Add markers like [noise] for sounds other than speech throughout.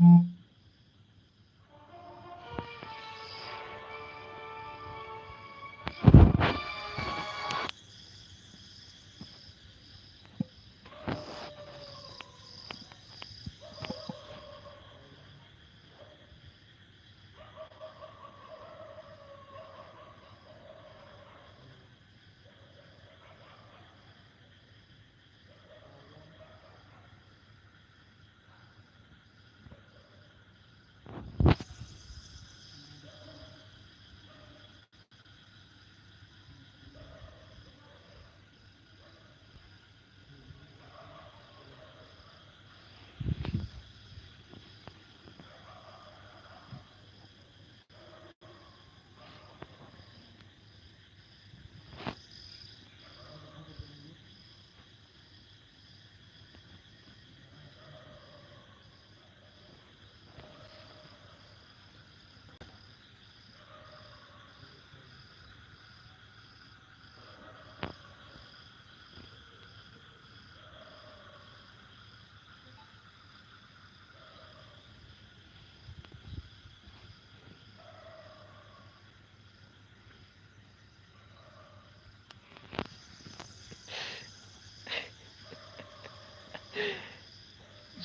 Mm-hmm.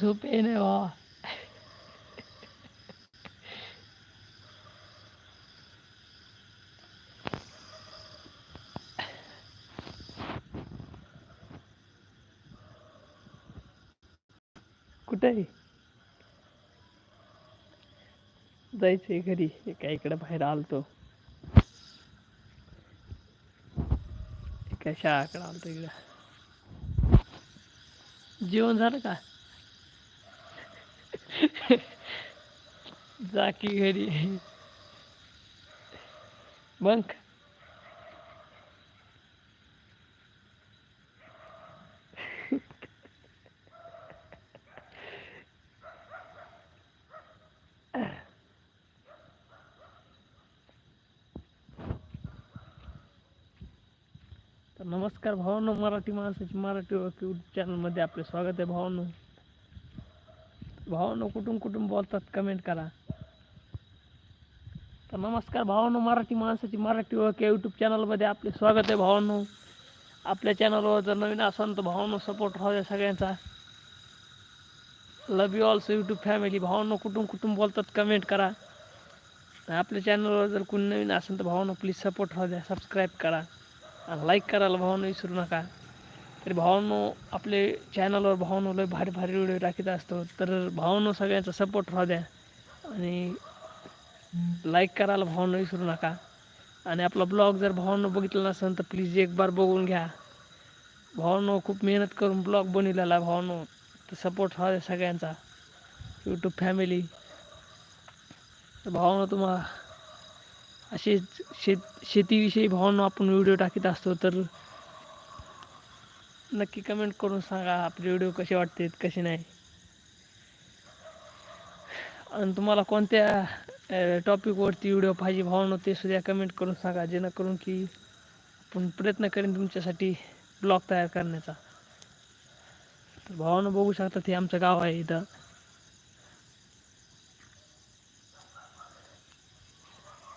झोप येणे वा कुठे? आहे जायचंय घरी. एका इकडे बाहेर आलतो. एका शाळाकडे आलतो इकडं. जेवण झालं का? जा की घरी बंक तर नमस्कार भावांनो मराठी माणसाची मराठी ओळख यूट्यूब चॅनलमध्ये आपले स्वागत आहे भावांनो. भावांनो कुठून कुठून बोलतात? कमेंट करा. तर नमस्कार भावांनो मराठी माणसाची मराठी ओळख या यूट्यूब चॅनलमध्ये आपले स्वागत आहे भावांनो. आपल्या चॅनलवर जर नवीन असाल तर भावांनो सपोर्ट राहू द्या सगळ्यांचा. Love you also YouTube family भावांनो कुठून कुठून बोलतात कमेंट करा. आणि आपल्या चॅनलवर जर कोणी नवीन असेल तर भावांनो प्लीज सपोर्ट राहू द्या सबस्क्राईब करा. आणि लाईक करायला भावांनो विसरू नका. तरी भावांनो आपले चॅनलवर भावांनो लय भारी भारी व्हिडिओ टाकीत असतो. तर भावांनो सगळ्यांचा सपोर्ट राहू द्या. आणि लाईक करायला भावांना विसरू नका. आणि आपला ब्लॉग जर भावांनो बघितला नसेल तर प्लीज एक बार बघून घ्या. भावांनो खूप मेहनत करून ब्लॉग बनवलेला आहे भावांनो. तर सपोर्ट राहू सगळ्यांचा. यूट्यूब फॅमिली तर तुम्हाला असेच शेत शेतीविषयी भावांनो आपण व्हिडिओ टाकीत असतो तर नक्की कमेंट करून सांगा आपले व्हिडिओ कसे वाटतात कसे नाही. आणि तुम्हाला कोणत्या टॉपिकवरती व्हिडिओ पाहिजे भावांनो ते सुद्धा कमेंट करून सांगा जेणेकरून की आपण प्रयत्न करेन तुमच्यासाठी ब्लॉग तयार करण्याचा. तर भावानं बघू शकतात हे आमचं गाव आहे इथं.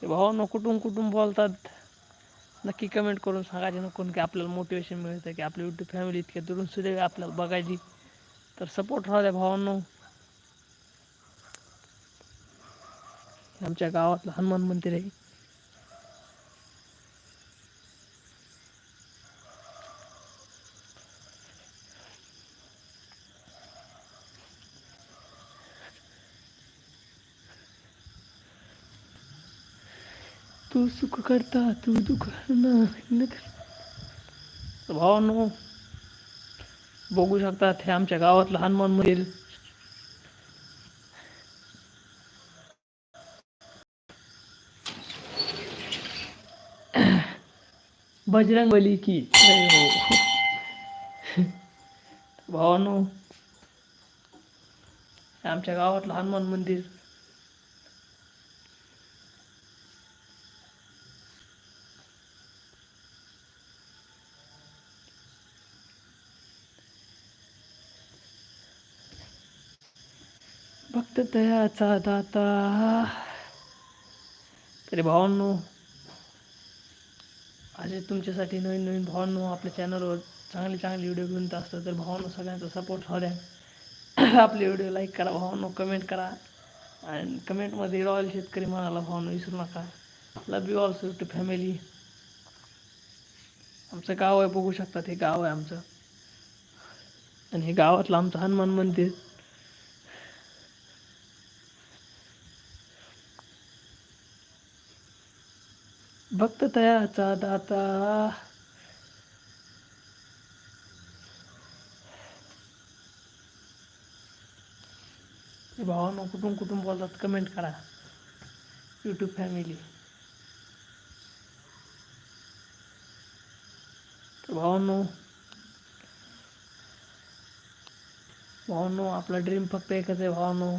ते भावांनो कुठून कुठून बोलतात नक्की कमेंट करून सांगा जेणेकरून की आपल्याला मोटिवेशन मिळतं की आपली युट्यूब फॅमिली इतक्या दुरून सुद्धा आपल्याला बघायची. तर सपोर्ट राहू द्या भावांनो. आमच्या गावातलं हनुमान मंदिर आहे. तू सुख करता तू दुःख न भावांनो बघू शकतात हे आमच्या गावातलं हनुमान मंदिर बजरंग बली की जय हो. भावांनो आमच्या गावातलं हनुमान मंदिर. भक्त दयाचा दाता. तरी भावांनो असे तुमच्यासाठी नवीन नवीन भावांनो आपल्या चॅनलवर चांगले चांगले व्हिडिओ घेऊन येत असतात. तर भावांनो सगळ्यांचा सपोर्ट राहू द्या. [clears throat] आपले व्हिडिओ लाईक करा. भावांनो कमेंट करा. आणि कमेंटमध्ये रॉयल शेतकरी म्हणाला भावांनो विसरू नका. Love you also to family आमचं गाव आहे बघू शकतात हे गाव आहे आमचं. आणि हे गावातलं आमचं हनुमान मंदिर. भक्त तयाचा दाता. भावांनो कुठून कुठून बोलतात कमेंट करा. यूट्यूब फॅमिली तर भावांनो भावांनो आपला ड्रीम फक्त एकच आहे भावांनो.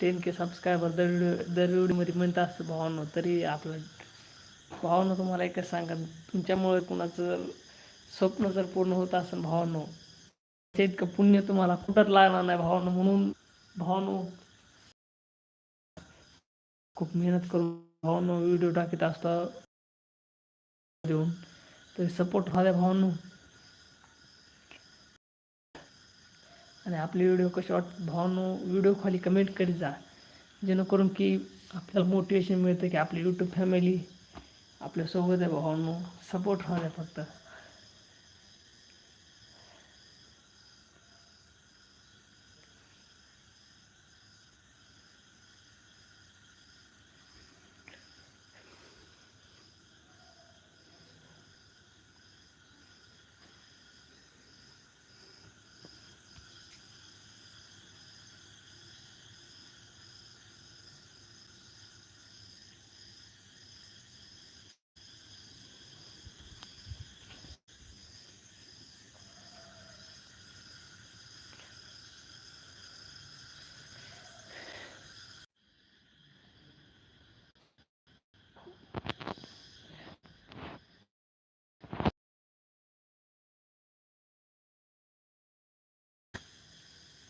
टेन के सबस्क्रायबर दर दर व्हिडिओमध्ये म्हणत असतं भावांनो तरी आपलं भावानं तुम्हाला एकच सांगा तुमच्यामुळे कुणाचं स्वप्न जर पूर्ण होत असेल भावांनो ते इतकं पुण्य तुम्हाला कुठंच लागणार नाही भावांनो म्हणून भावांनो खूप मेहनत करून भावानो व्हिडिओ टाकीत असता देऊन तरी सपोर्ट व्हाव्या भावांनो. आणि आपले व्हिडिओ कसे वाटतात भावांनो व्हिडिओ खाली कमेंट करीत जा जेणेकरून की आपल्याला मोटिवेशन मिळतं की आपली यूट्यूब फॅमिली आपल्यासोबत आहे भावांनो सपोर्ट राहू आहे फक्त.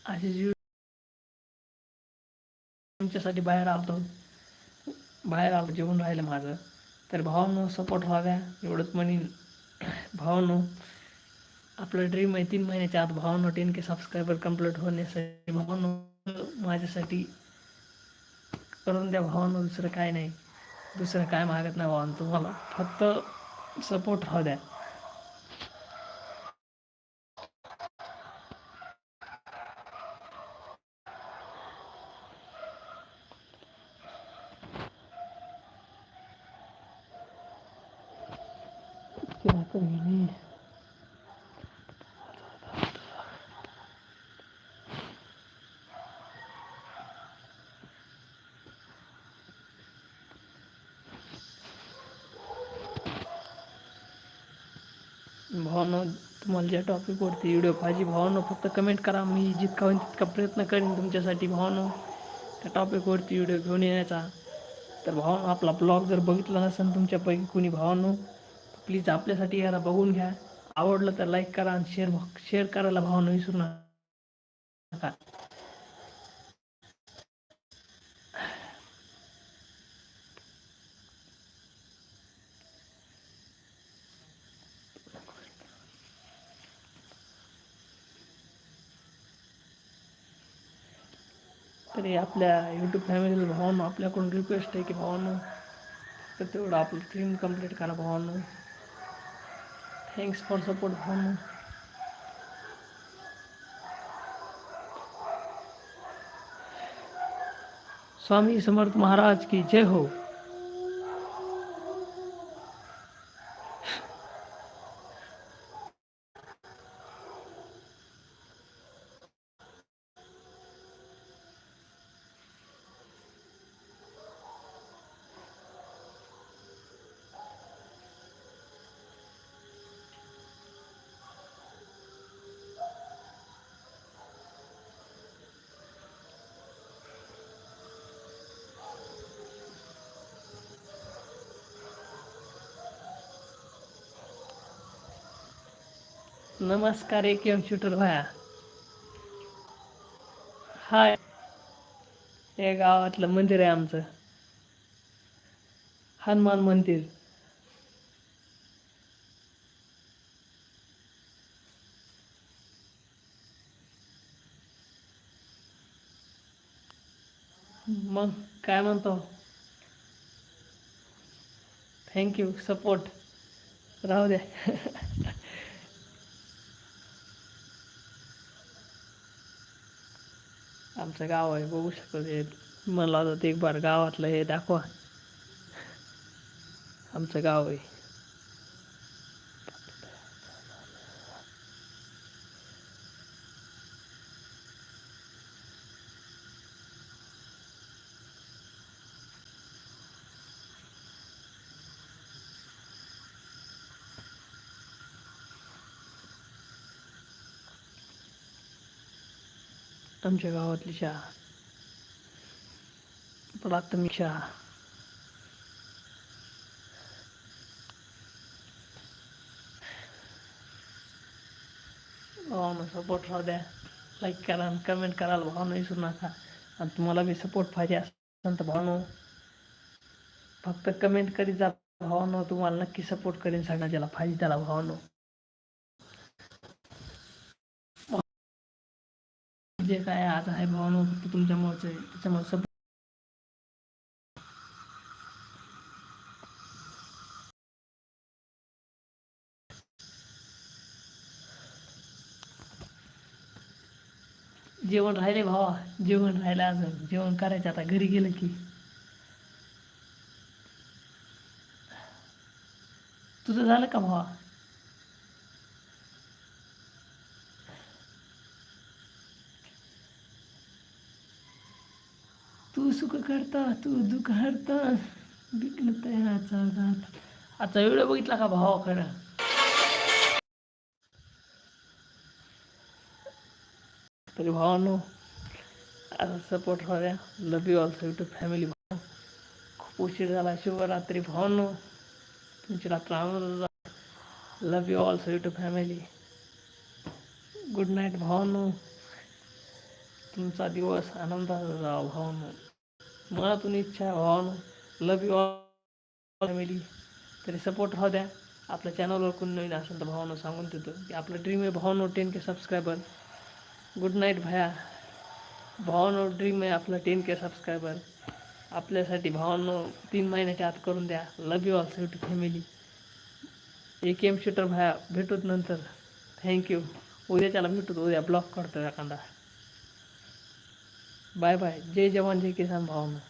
असे जीव तुमच्यासाठी बाहेर आलतो. बाहेर आलो जेवून राहिलं माझं. तर भावांनो सपोर्ट व्हाव्या एवढंच म्हणीन. भावांनो आपलं ड्रीम आहे तीन महिन्याच्या आत भावांनो टेन के सबस्क्रायबर कंप्लीट होण्यासाठी भावांनो माझ्यासाठी करून द्या भावांनो दुसरं काय नाही. दुसरं काय मागत नाही भावांनो तुम्हाला. फक्त सपोर्ट व्हाव द्या क्या करेंगे भावनं तुम्हाला ज्या टॉपिकवरती व्हिडिओ पाहिजे भावनं फक्त कमेंट करा. मी जितका होईल तितका प्रयत्न करेन तुमच्यासाठी भावनं. त्या टॉपिकवरती व्हिडिओ घेऊन येण्याचा. तर भावनं आपला ब्लॉग जर बघितला नसेल तुमच्यापैकी कुणी भावनं प्लीज आपल्यासाठी याला बघून घ्या. आवडलं तर लाईक करा आणि शेअर शेअर करायला भावना विसरू नका. तरी आपल्या यूट्यूब फॅमिलीला भावानं आपल्याकडून रिक्वेस्ट आहे की भावानं तर तेवढं आपलं ड्रीम कंप्लीट करा भावानं. Thanks for support from Swami Samarth Maharaj की जय हो नमस्कार एक एम शूटर भाया. हाय. हे गावातलं मंदिर आहे आमचं. हनुमान मंदिर. मग काय म्हणतो? थँक्यू सपोर्ट राहू द्या. [laughs] आमचं गाव आहे बघू शकतो हे. मला होतं एक बार गावातलं हे दाखवा. आमचं गाव आहे. आमच्या गावातली शाळा प्राथमिक शाळा भावानं सपोर्ट राहू द्या लाईक करा आणि कमेंट करा भावानं विसरू नका आणि तुम्हाला बी सपोर्ट पाहिजे असेल तर भावानो फक्त कमेंट करीत जा भावानो तुम्हाला नक्की सपोर्ट करीन सगळ्या ज्याला पाहिजे त्याला भावानो जे काय आज आहे भावानो फक्त तुमच्यामुळेच आहे. त्याच्यामुळे सब जेवण राहिले भावा. जेवण राहिलं अजून. जेवण करायचं आता. घरी गेलं की. तुझं झालं का भावा तू सुख करता तू दुःख हरता विघ्न तयाचा घात आता व्हिडिओ बघितला का भावा खरं? तरी भावानो आता सपोर्ट व्हाव्या. द्या love you also to family भाऊ खूप उशीर झाला शिवरात्री भावानो. तुमची रात्र आनंद love you also to family good night भावानो. तुमचा दिवस आनंदाचा जावा भावानो. मनातून इच्छा आहे लव यू ऑल फॅमिली तरी सपोर्ट राहू द्या. आपल्या चॅनलवर कोण नवीन असेल तर भावानं सांगून देतो. की आपलं ड्रीम आहे भावानो ten K subscriber good night भया. भावानो ड्रीम आहे आपलं टेन के सबस्क्रायबर आपल्यासाठी भावानो तीन महिन्याच्या आत करून द्या. Love you all YouTube family एक एम शूटर भया भेटूत नंतर. थँक्यू उद्याच्याला भेटूत उद्या ब्लॉक करतो एखादा. Bye bye. जय जवान जय किसान भावना.